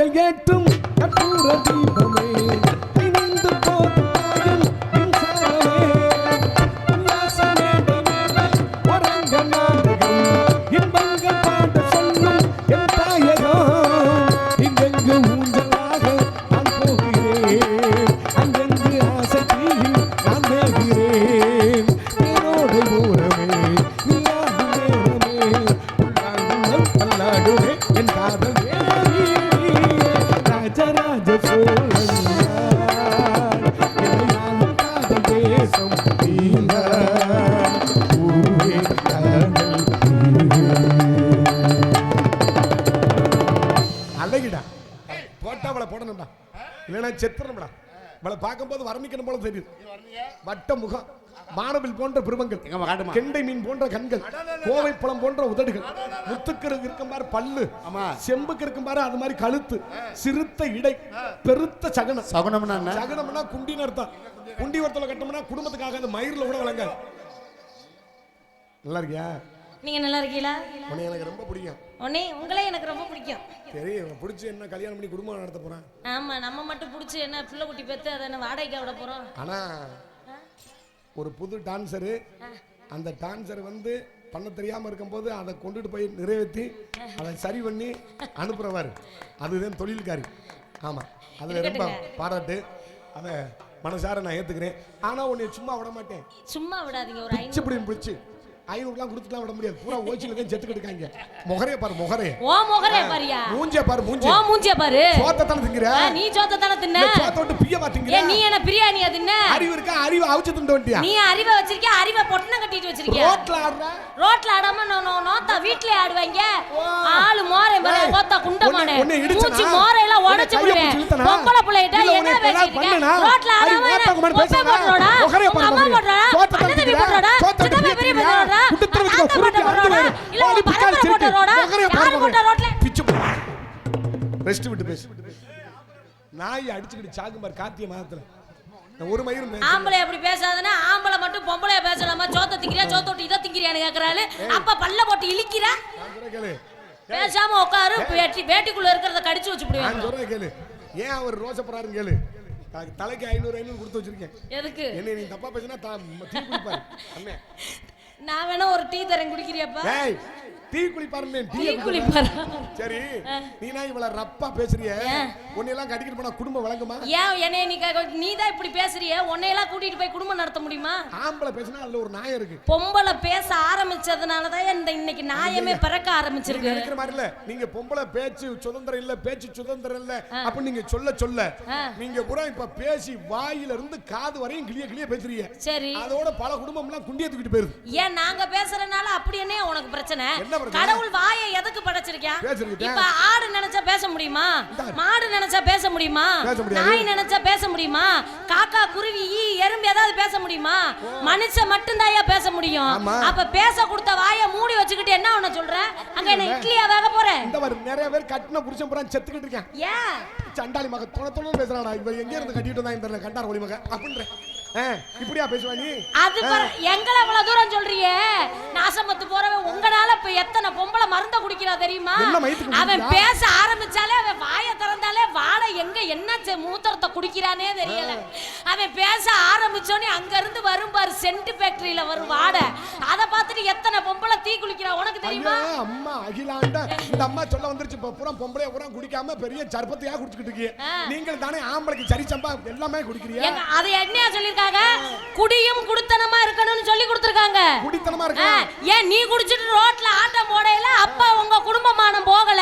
நீங்கள் ஏற்றும் இல்லைன்னா செத்துறணும்டா அவளை பார்க்கும்போது வர்ணிக்கணும் போல தெரியுது. வட்ட முகம் மானவில் போன்ற காட்டுமா? கெண்டை மீன் போன்ற கண்கள் கோவை பழம் போன்ற உதடுகள் முத்துக்கு இருக்கும் பாரு பல்லு ஆமா. செம்புக்கு இருக்கும் பாரு அது மாதிரி கழுத்து சிறுத்த இடை பெருத்த சகனம். சகுனம்னா என்ன? சகனம்னா குண்டின்னு அர்த்தம். குண்டி? ஒருத்தல கட்டணும்னா குடும்பத்துக்காக அந்த மயிரில் கூட வழங்காது நல்லா இருக்கியா? நீங்க நல்லா இருக்கீங்களா? உன்னை எனக்கு ரொம்ப பிடிக்கும். உடனே உங்களே எனக்கு ரொம்ப பிடிக்கும். சரி பிடிச்சி என்ன கல்யாணம் பண்ணி குடும்பம் நடத்த போறேன்? ஆமா நம்ம மட்டும் பிடிச்சி என்ன பிள்ளை குட்டி பெத்து அதை என்ன வாடகைக்கு விட போறோம்? ஆனா ஒரு புது டான்சரு அந்த டான்சர் வந்து பண்ண தெரியாம இருக்கும்போது அதை கொண்டுட்டு போய் நிறைவேற்றி அதை சரி பண்ணி அனுப்புறவர். அதுதான் தொழில்காரி. ஆமா அதுல ரொம்ப பாராட்டு. அதை மனசார நான் ஏத்துக்கிறேன். ஆனா உன்னை சும்மா விட மாட்டேன். சும்மா விடாதீங்க ஒரு பிடிச்சு பிடி பிடிச்சு. ஐநூறுலாம் கொடுத்துலாம் விட முடியாது. பூரா ஓச்சில தான் செத்து கிடக்காங்க முகரைய பாரு முகரைய ஓ முகரே பாரியா? மூஞ்சிய பாரு மூஞ்சி. ஓ மூஞ்சிய பாரு. சோத்தை தானே திங்கிற நீ சோத்த தானே தின்ன சோத்தை விட்டு பிய ஏ பாத்தீங்க நீ என்ன பிரியாணியா தின்ன? அறிவு இருக்கா? அறிவு அவிச்சு திண்டு வண்டியா? நீ அறிவை வச்சிருக்கிய? அறிவை பொட்டணம் கட்டிட்டு வச்சிருக்கிய? ரோட்ல ஆடுற? ரோட்ல ஆடாம நோ நோ நோத்தா வீட்லயே ஆடுவாங்க. ஆளு மோரை பாரு கோத்தா குண்டமானே? மூச்சு மோரை எல்லாம் உடைச்சு விடுவேன்? பொம்பளை புள்ளைகிட்ட இல்ல, என்ன பேசிட்டு ரோட்ல ஆடாம? போடுறோடா? முகரைய உங்க பாரு, சோத்தை தட்டிக்கிறா? போடுறோடா சோத்தை பெரிய வைக்கிறியா? ரெஸ்ட் விட்டு பேசு. நாய் அடிச்சுக்கிட்டு சாகும் பாரு கார்த்திகை மாதத்துல. ஒரு மயிரும். ஆம்பளை அப்படி பேசாதுன்னா ஆம்பளை மட்டும் பொம்பளைய பேசலாமா? சோத்த திங்கிறியா? சோத்த விட்டு இதை திங்கிறியான்னு கேக்குறாரு அப்ப பல்ல போட்டு இழிக்கிறா? பேசாம உட்காரு வேட்டி வேட்டிக்குள்ள இருக்கிறத கடிச்சு வச்சு விடுவேன் சொல்றேன் கேளு. ஏன் அவர் ரோசப்படுறாருன்னு கேளு. தலைக்கு ஐநூறு ஐநூறு கொடுத்து வச்சிருக்கேன். எதுக்கு? என்ன நீ தப்பா பேசினா தா- அண்ணே. நான் வேணா ஒரு டீ தரேன் குடிக்கிறியாப்பா? Tea குளிப்பாருன்னு tea குளிப்பாரா? சரி நீனா இவ்வளவு ரப்பா பேசுறிய. உன்னையெல்லாம் கடிக்கிட்டு போனா குடும்பம் வழங்குமா? ஏன் என்னைய நீ நீ தான் இப்படி பேசுறிய? உன்னையெல்லாம் கூட்டிட்டு போய் குடும்பம் நடத்த முடியுமா? ஆம்பளை பேசினா அதுல ஒரு நாயம் இருக்கு. பொம்பளை பேச ஆரம்பிச்சதுனால தான் இந்த இன்னைக்கு நாயமே பிறக்க ஆரம்பிச்சிருக்கு. நினைக்கிற மாதிரி இல்ல. நீங்க பொம்பளை பேச்சு சுதந்திரம் இல்ல பேச்சு சுதந்திரம் இல்ல. அப்ப நீங்க சொல்ல சொல்ல. நீங்க பூரா இப்ப பேசி வாயில இருந்து காது வரையும் கிளிய கிளிய பேசுறீங்க. சரி. அதோட பல குடும்பம் எல்லாம் குண்டிய தூக்கிட்டு போயிருது. ஏன் நாங்க பேசுறதுனால அப்படி என்ன உனக்கு பிரச்சனை? என்ன பிரச்சனை? கடவுள் வாயை எதுக்கு படைச்சிருக்கேன். இப்ப ஆடு நினைச்சா பேச முடியுமா. மாடு நினைச்சா பேச முடியுமா. நாய் நினைச்சா பேச முடியுமா? காக்கா குருவி ஈ எறும்பு ஏதாவது பேச முடியுமா? மனுஷன் மட்டும்தாயா பேச முடியும். அப்ப பேச கொடுத்த வாயை மூடி வச்சுக்கிட்டு என்ன உன்ன சொல்ற? அங்க என்ன இட்லியா வேக போறேன் இந்த மாதிரி நிறைய பேர் கட்டின புருஷன் பூரா செத்துக்கிட்டு இருக்கேன். ஏன்? சண்டாளி மக தொண தொண பேசுறாடா இவ எங்க இருந்து கட்டிட்டு வந்தா இந்த கண்டார் ஒளி மக அப்படின்ற இப்படியா பேசுவா நீ? அது எங்களை இவ்வளவு தூரம் சொல்றியே நாசமத்து போறவன் உங்களால இப்ப எத்தனை பொம்பளை மருந்த குடிக்கிறா தெரியுமா? என்ன அவன்? பேச ஆரம்பிச்சாலே அவன் வாயை திறந்தாலே வாழை எங்க என்ன மூத்திரத்தை குடிக்கிறானே தெரியல. அவன் பேச ஆரம்பிச்சோனே அங்க இருந்து வரும் பாரு சென்ட் ஃபேக்டரியில வரும் வாடை. அதை பார்த்துட்டு எத்தனை பொம்பளை தீ குளிக்கிறா? உனக்கு தெரியுமா? அம்மா அகிலாண்ட இந்த அம்மா சொல்ல வந்துருச்சு. இப்ப பூரா பொம்பளைய பூரா குடிக்காம பெரிய சர்பத்தையா குடிச்சுக்கிட்டு இருக்கீங்க. நீங்கள் தானே ஆம்பளைக்கு சரி சம்பா எல்லாமே குடிக்கிறீங்க அதை என்னையா சொல்லிருக்காங்க குடியும் குடுத்தனமா இருக்கணும்னு சொல்லி கொடுத்துருக்காங்க. குடித்தனமா இருக்கா? ஏன் நீ குடிச்சிட்டு ரோட்ல ஆட்டம் போடையில அப்பா உங்க குடும்பமானம் போகல?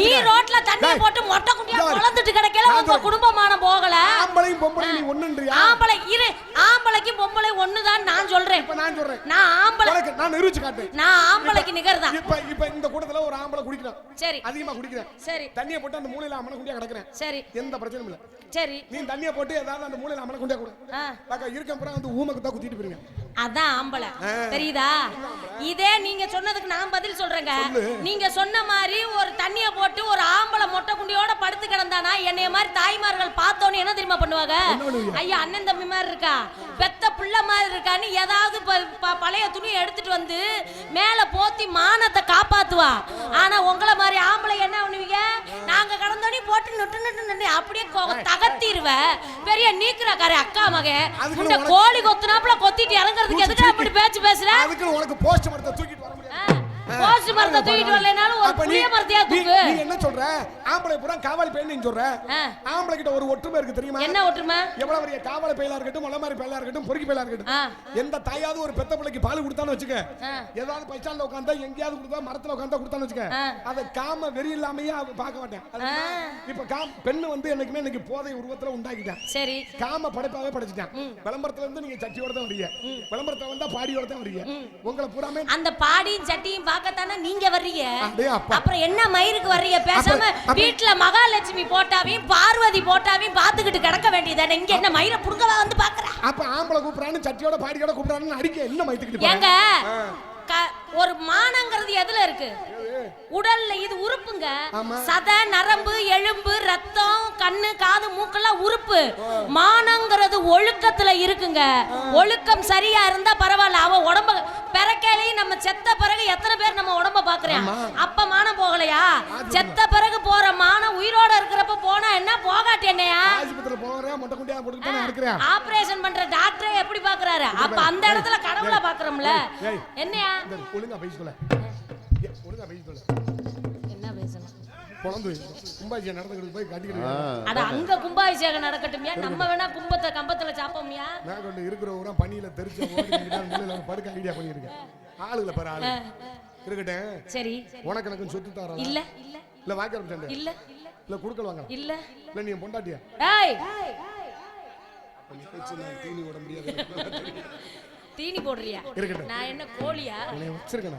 நீ. ரோட்ல தண்ணி போட்டு மொட்டை குட்டியா. வளர்ந்துட்டு கிடைக்கல உங்க. குடும்பமானம் போகல. ஆம்பளையும் பொம்பளையும் நீ ஒண்ணுன்றியா? ஆம்பளை இரு. ஆம்பளைக்கு பொம்பளை ஒண்ணுதான் நான் சொல்றேன். இப்ப நான் சொல்றேன். நான் ஆம்பளை. நான் நிரூபிச்சு காட்டுறேன். நான் ஆம்பளைக்கு நிகர்தான். இப்ப இப்ப இந்த கூட்டத்துல ஒரு ஆம்பளை குடிக்கிறான் சரி. அதிகமா குடிக்கிறேன். சரி. தண்ணியை போட்டு அந்த மூலையில அமன குண்டியா கிடக்குறேன். சரி. எந்த பிரச்சனையும் இல்ல. சரி. நீ தண்ணியை போட்டு ஏதாவது அந்த மூலையில அமன குண்டியா கொடு ஆ, பாக்க இருக்க பூரா வந்து ஊமக்கு தான் குத்திட்டு போயிருங்க. அதான் ஆம்பளை. தெரியுதா? இதே நீங்க சொன்னதுக்கு நான் பதில் சொல்றேங்க. நீங்க சொன்ன மாதிரி ஒரு தண்ணிய போட்டு ஒரு ஆம்பளை மொட்டை குண்டியோட படுத்து கிடந்தானா என்னைய மாதிரி தாய்மார்கள் பார்த்தோன்னு என்ன தெரியுமா பண்ணுவாங்க? ஐயா அண்ணன் தம்பி மாதிரி இருக்கா? பெத்த பிள்ளை மாதிரி இருக்கான்னு ஏதாவது பழைய துணி எடுத்துட்டு வந்து மேல போத்தி மானத்தை காப்பாத்துவா. ஆனா உங்களை மாதிரி ஆம்பளை என்ன பண்ணுவீங்க? நாங்க கடந்தோடனே போட்டு நுட்டு நுட்டு நுட்டு அப்படியே தகர்த்திருவ. பெரிய நீக்குறாக்காரு அக்கா அதுக்குன்னு இந்த கோழி கொத்துனாப்புல கொத்திட்டு இறங்குறதுக்கு எதுக்கு அப்படி பேச்சு பேசுற? அதுக்கு உனக்கு போஸ்ட் மரத்தை தூக்கிட்டு வர போஸ்ட் மரத்தை தூக்கிட்டு வரலைனாலும் ஒரு புளிய மரத்தையா தூக்கு? நீ என்ன சொல்ற? ஆம்பளை பூரா காவல் பையன் நீ சொல்ற. ஆம்பளை கிட்ட ஒரு ஒற்றுமை இருக்கு தெரியுமா? என்ன ஒற்றுமை? எவ்வளவு பெரிய காவல பையலா இருக்கட்டும் மலை மாதிரி பையலா இருக்கட்டும் பொறுக்கி பையலா இருக்கட்டும். எந்த தாயாவது ஒரு பெத்த பிள்ளைக்கு பால் கொடுத்தான்னு வச்சுக்க. ஏதாவது பைச்சால உட்காந்தா எங்கேயாவது கொடுத்தா மரத்துல உட்காந்தா கொடுத்தான்னு வச்சுக்க. அதை காம வெறி இல்லாமயே பார்க்க மாட்டேன். இப்ப காம் பெண்ணு வந்து என்னைக்குமே இன்னைக்கு போதை உருவத்துல உண்டாக்கிட்டேன் சரி. காம படைப்பாவே படைச்சிட்டான் விளம்பரத்துல இருந்து நீங்க சட்டியோட தான் வரீங்க விளம்பரத்துல வந்தா பாடியோட தான் வரீங்க உங்களை பூராமே அந்த பாடியும் சட்டியும் பார்க்கத்தானே நீங்க வர்றீங்க. அப்புறம் என்ன மயிருக்கு வர்றீங்க? பேசாம வீட்டுல மகாலட்சுமி போட்டாவையும் பார்வதி போட்டாவையும் பார்த்துக்கிட்டு கிடக்க வேண்டியதானே? இங்க என்ன மயிரை புடுங்கவா வந்து பாக்குற அப்ப ஆம்பளை கூப்பிடுறான்னு சட்டியோட பாடியோட கூப்பிடுறான்னு அடிக்க என்ன மைத்துக்கிட்டு ஏங்க ஒரு மானங்கிறது எதுல இருக்கு? உடல்ல இது உறுப்புங்க. சதை நரம்பு எலும்பு ரத்தம் கண்ணு காது மூக்கெல்லாம் உறுப்பு. மானங்கிறது ஒழுக்கத்துல இருக்குங்க. ஒழுக்கம் சரியா இருந்தா பரவாயில்ல. அவ உடம்ப பிறக்கையிலேயே நம்ம செத்த பிறகு எத்தனை பேர் நம்ம உடம்ப பாக்குறோம் ஆமா. அப்ப மானம் போகலையா? செத்த பிறகு போற மானம் உயிரோட இருக்கிறப்ப போனா என்ன போகாட்டி என்னையா ஆபரேஷன் பண்ற டாக்டரே எப்படி பாக்குறாரு? அப்ப அந்த இடத்துல கடவுளை பாக்குறோம்ல. என்னையா குழந்தை கும்பாஜியை நடந்துக்கிட்டு போய் கட்டிக்கிட்டு அட அங்க கும்பாபிஷேகம் நடக்கட்டும்யா? நம்ம வேணா கும்பத்தை கம்பத்துல சாப்போம்யா? நான் கொண்டு இருக்கிற ஊரா பனியில தெரிச்ச படுக்க ஐடியா பண்ணியிருக்கேன். ஆளுகளை பாரு ஆளு. இருக்கட்டும். சரி. உனக்கு எனக்கு சொத்து தரா இல்ல. இல்ல வாய்க்கார சண்டை இல்ல. இல்ல குடுக்கல் வாங்க இல்ல. இல்ல நீ பொண்டாட்டியா? டேய் தீனி விட முடியாது. தீனி போடுறியா? இருக்கட்டும். நான் என்ன கோழியா? வச்சிருக்கேன்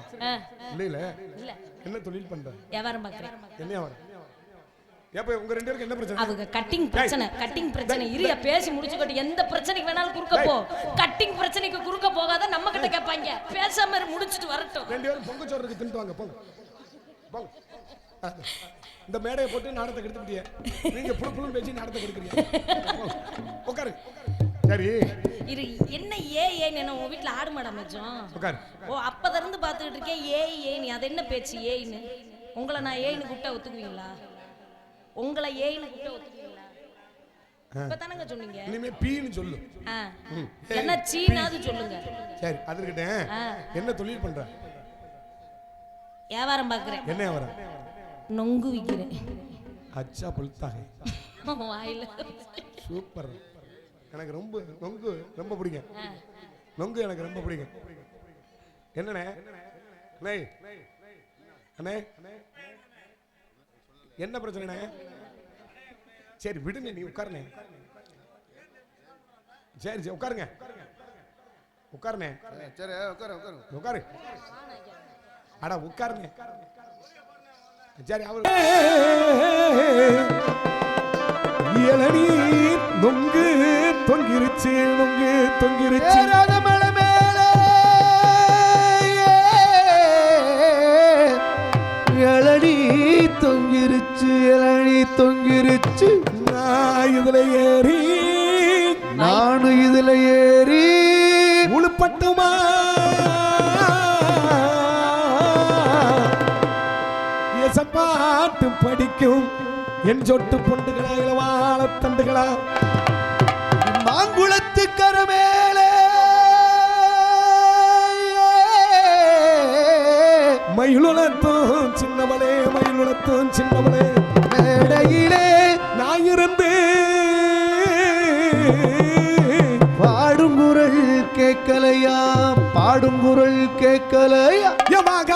இல்ல இல்ல. இல்ல. என்ன தொழில் பண்ற? வியாபாரம் பாக்குறேன் என்ன வர ஏப்ப உங்க ரெண்டு பேருக்கு என்ன பிரச்சனை? அவங்க கட்டிங் பிரச்சனை கட்டிங் பிரச்சனை. இரியா பேசி முடிச்சுக்கோட்டு. எந்த பிரச்சனைக்கு வேணாலும் குறுக்க போ. கட்டிங் பிரச்சனைக்கு குறுக்க போகாத நம்ம கிட்ட கேட்பாங்க. பேசாம இரு, முடிச்சிட்டு வரட்டும். ரெண்டு பேரும் பொங்க சோறுக்கு தின்ட்டு வாங்க போங்க. போங்க. இந்த மேடையை போட்டு நாடத்தை கெடுத்துக்கிட்டிய. நீங்க புழு புழு பேசி நாடத்தை கெடுக்கிறீங்க. உட்காரு சரி. இரு என்ன ஏ ஏன்னு என்ன உன் வீட்டுல ஆடு மாடா மச்சம் ஓ அப்பத இருந்து பாத்துக்கிட்டு இருக்கேன் ஏய் நீ அது என்ன பேச்சு ஏய்னு உங்களை நான் ஏய்னு கூப்பிட்டா ஒத்துக்குவீங்களா? உங்களை ஏய்னு கூப்பிட்டா ஒத்துக்குவீங்களா? இப்பதானங்க சொன்னீங்க. இனிமே பீன்னு சொல்லு. என்ன சீனாவது சொல்லுங்க. சரி அது இருக்கட்டும் ஆ. என்ன தொழில் பண்ற? வியாபாரம் பாக்குறேன். என்ன வர நொங்கு விக்கிறேன். அச்சா புல்தாக வாயில. சூப்பர். எனக்கு ரொம்ப நொங்கு ரொம்ப பிடிக்கும் நொங்கு எனக்கு ரொம்ப பிடிக்கும் என்னண்ணே? அண்ணே. அண்ணே. என்ன பிரச்சனைண்ணே? சரி விடுங்க நீ உட்காருண்ணே. சரி சரி உட்காருங்க. உட்காருண்ணே. சரி உட்காரு உட்காரு. உட்காரு. அட உட்காருங்க. சரி அவர் இளநீ நொங்கு தொங்கிருச்சு நொங்கு தொங்கிருச்சு. இளநீ தொங்கிருச்சு இளநீ தொங்கிருச்சு. நான் இதுல ஏறி நானும் இதுல ஏறி உழுப்பட்டுமா எசப்பாட்டு படிக்கும் என் சொட்டு பொண்டுகளா இளவாழ தண்டுகளா? மாங்குளத்து கரமேலே. மயிலுளத்தும் சின்னவளே மயிலுளத்தும் சின்னவளே. மேடையிலே நான் இருந்து பாடும் குரல் கேட்கலையா? பாடும் குரல் கேட்கலையா? யமாக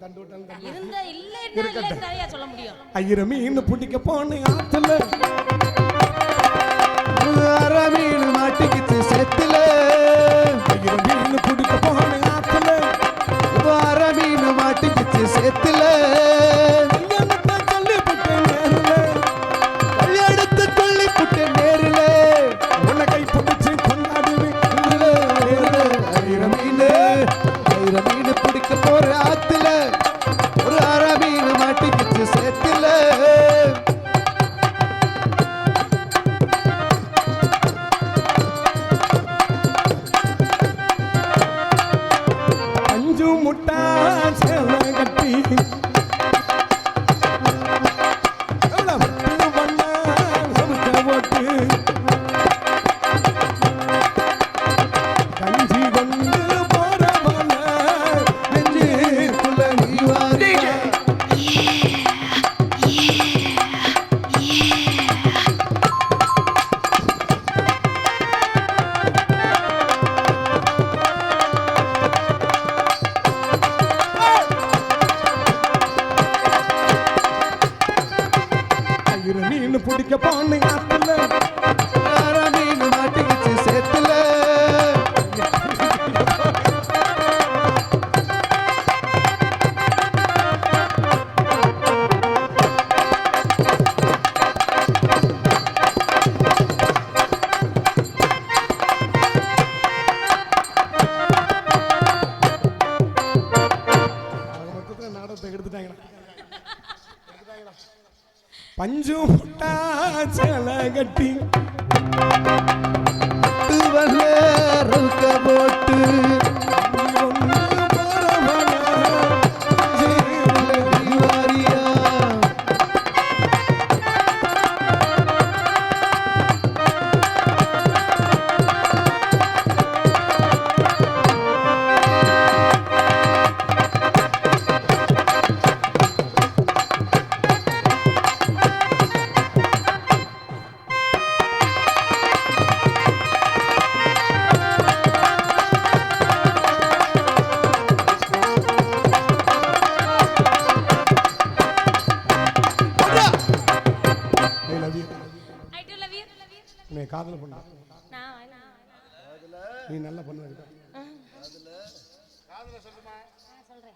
தண்டு விட்டாலும் சொல்ல முடியும். ஐயர மீன் பிடிக்க போனேன் ஆத்துல அரை மாட்டிக்கு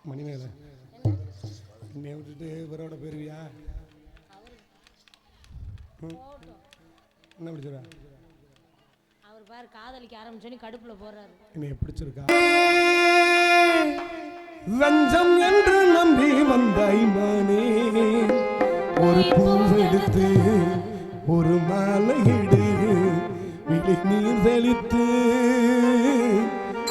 மணிமேல என்னை விட்டுட்டு இவரோட போயிருவியா என்ன பிடிச்சிருக்கா அவர் பாரு காதலிக்க ஆரம்பிச்சோன்னு கடுப்புல போறாரு. என்னைய பிடிச்சிருக்கா? வெஞ்சம் என்று நம்பி வந்தாய் மானே ஒரு பூவெடுத்து ஒரு மாலை எடு விலை நீர் தெளித்து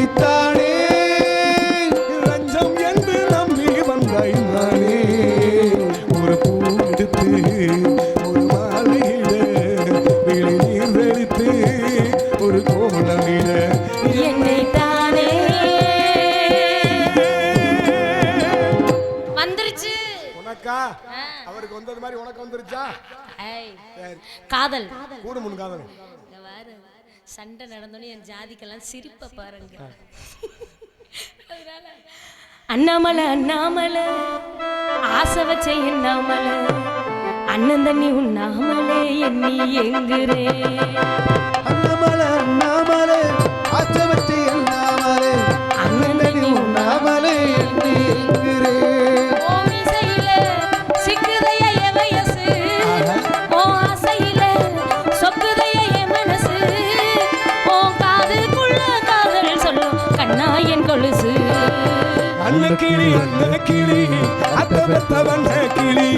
வைத்தானே? லஞ்சம் என்று நம்பி வந்தாய் நானே. ஒரு பூ எடுத்து ஒரு மாலையிட விழி நீர் ஒரு கோலமிட அவருக்கு வந்தது மாதிரி உனக்கு வந்துருச்சா? காதல். கூடு முன் காதல். சண்டை நடந்தோடனே என் ஜாதிக்கெல்லாம் சிரிப்பை பாருங்க. அதனால அண்ணாமலை அண்ணாமலை ஆசை வச்ச எண்ணாமலை அண்ணன் தண்ணி உண்ணாமலே எண்ணி எங்குறே அண்ணாமலை அண்ணாமலை ஆசை வச்ச எண்ணாமலே அண்ணன் தண்ணி உண்ணாமலே எண்ணி கிளி அந்த கிளி அத்த பெத்த வந்த கிளி.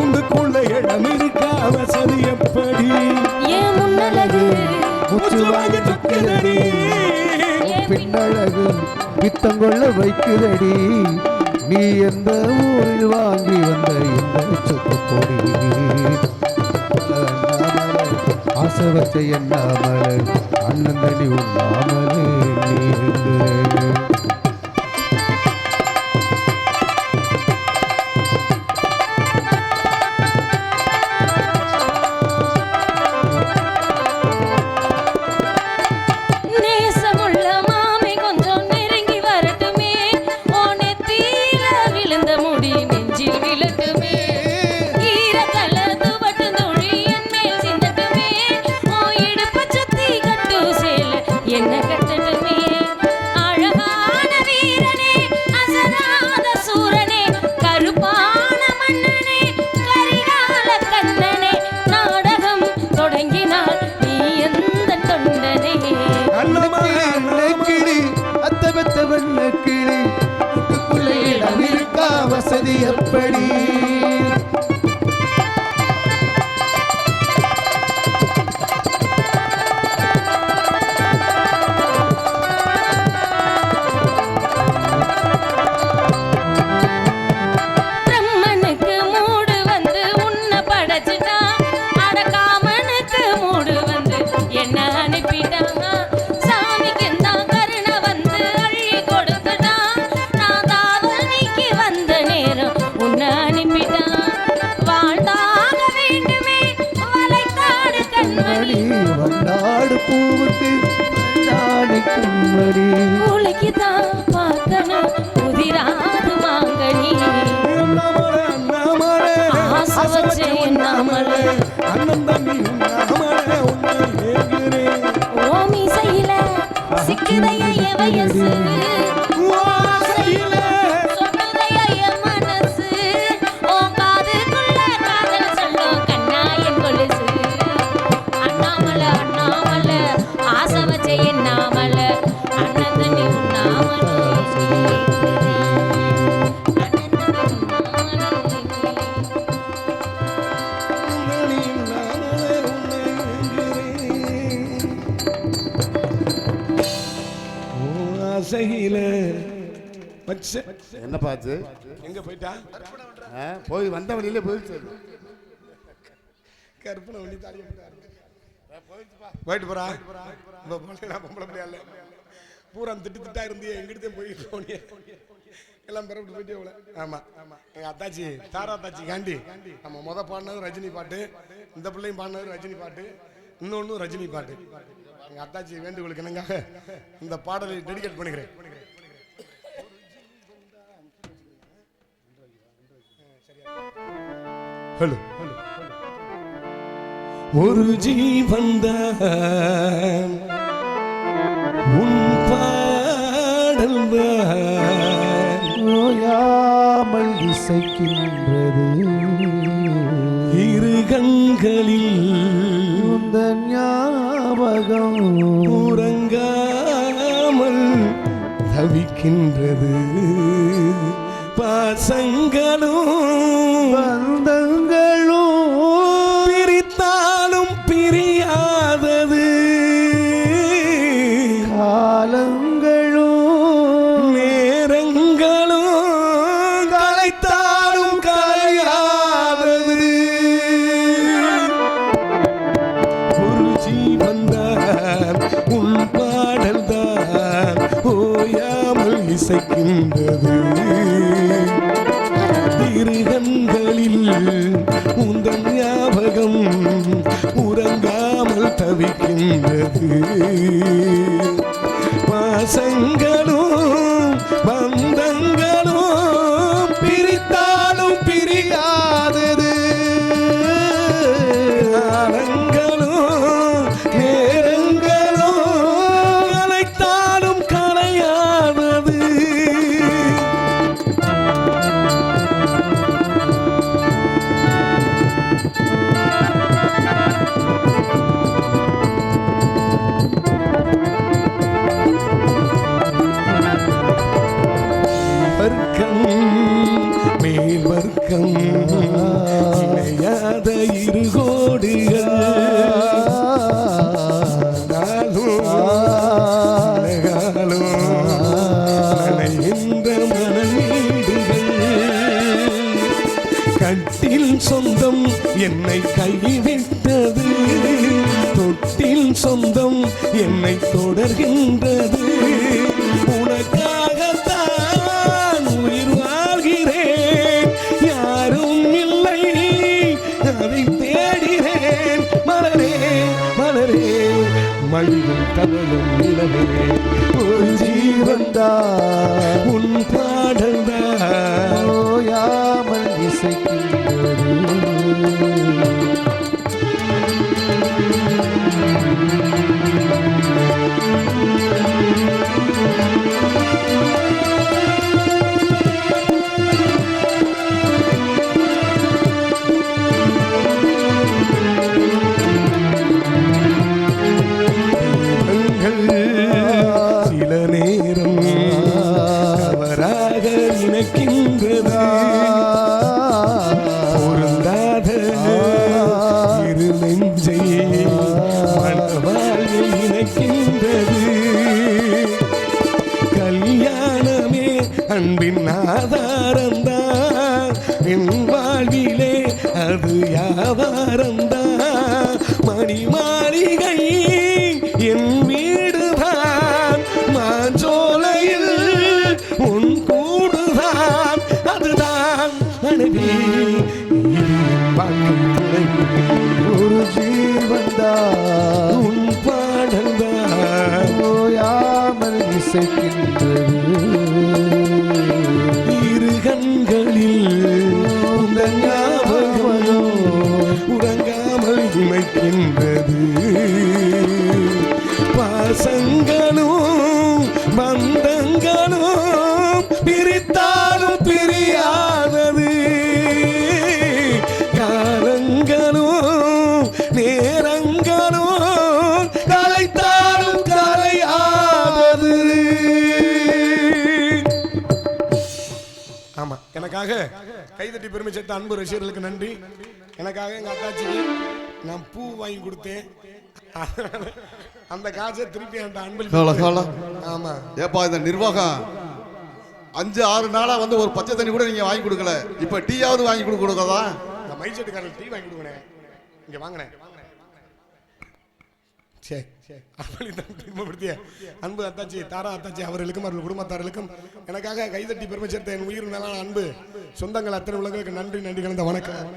உண்டுக்குள்ள இடம் இருக்கா வசதி எப்படி? ஏன் முன்னழகு? மூச்சு வாங்கி சொக்குதடி. பின்னழகு வித்தங்கொள்ள வைக்குதடி. நீ எந்த ஊரில் வாங்கி வந்த இந்த சொத்து பொடி ஆசை வச்ச என்னாமல் அண்ணன் தடி உண்ணாமலே நீ yesu என்ன பார்த்து? எங்க போயிட்டா? போய் வந்த வழியில போயிடுச்சு. கற்பனை தாலியை போட்டாரு. போயிட்டு போறா. இப்ப பொம்பளை இல்ல. பூரா திட்டு திட்டா இருந்தியே. எங்கிட்டே போயிட்டு போனியே. எல்லாம் பிறப்பிட்டு போயிட்டே போல. ஆமா. ஆமா எங்க அத்தாச்சி தாரா அத்தாச்சி காண்டி நம்ம முத பாடினது ரஜினி பாட்டு. இந்த பிள்ளையும் பாடினது ரஜினி பாட்டு. இன்னொன்னு ரஜினி பாட்டு. எங்க அத்தாச்சி வேண்டுகோளுக்கு என்னங்க இந்த பாடலை டெடிகேட் பண்ணிக்கிறேன். ஹலோ. ஒரு ஜீவன்தான் உன் பாடல் ஓயாமல் இசைக்கின்றது. இரு கண்களில் இந்த ஞாபகம் உறங்காமல் தவிக்கின்றது. பாசங்களும் ஓயாமல் இசைக்கின்றது உந்தன் ஞாபகம் உறங்காமல் தவிக்கின்றது. பாசங்களும் மழியும் தவழும் நிலவே. ஒரு ஜீவன்தான் உன் பாடல்தான் ஓயாமல் இசைக்கின்றது. you அன்பின் ஆதாரம்தான் என்பது பாசங்களும் பந்தங்களும் பிரித்தாலும் பிரியாதது. காலங்களும் நேரங்களும் கலைத்தாலும் கலையாதது. ஆமா எனக்காக கைதட்டி பெருமை சேர்த்த அன்பு ரசிகர்களுக்கு நன்றி. எனக்காக எங்கள் அத்தாச்சிக்கு நான் பூ வாங்கி கொடுத்தேன். அந்த காசை திருப்பி அந்த அன்பில். ஆமா. ஏப்பா இந்த நிர்வாகம். அஞ்சு ஆறு நாளா வந்து ஒரு பச்சை தண்ணி கூட நீங்க வாங்கி கொடுக்கல. இப்ப டீயாவது வாங்கி கொடுக்க கொடுக்கதா? இந்த மைசெட்டுக்காரர் டீ வாங்கி கொடுங்கண்ணே. இங்க வாங்கினேன் சரி அன்பு அத்தாச்சி தாரா அத்தாச்சி அவர்களுக்கும் அவர்கள் குடும்பத்தார்களுக்கும் எனக்காக கைதட்டி பெருமை சேர்த்த என் உயிர் மேலான அன்பு. சொந்தங்கள் அத்தனை உலகளுக்கு நன்றி நன்றி கலந்த வணக்கம்.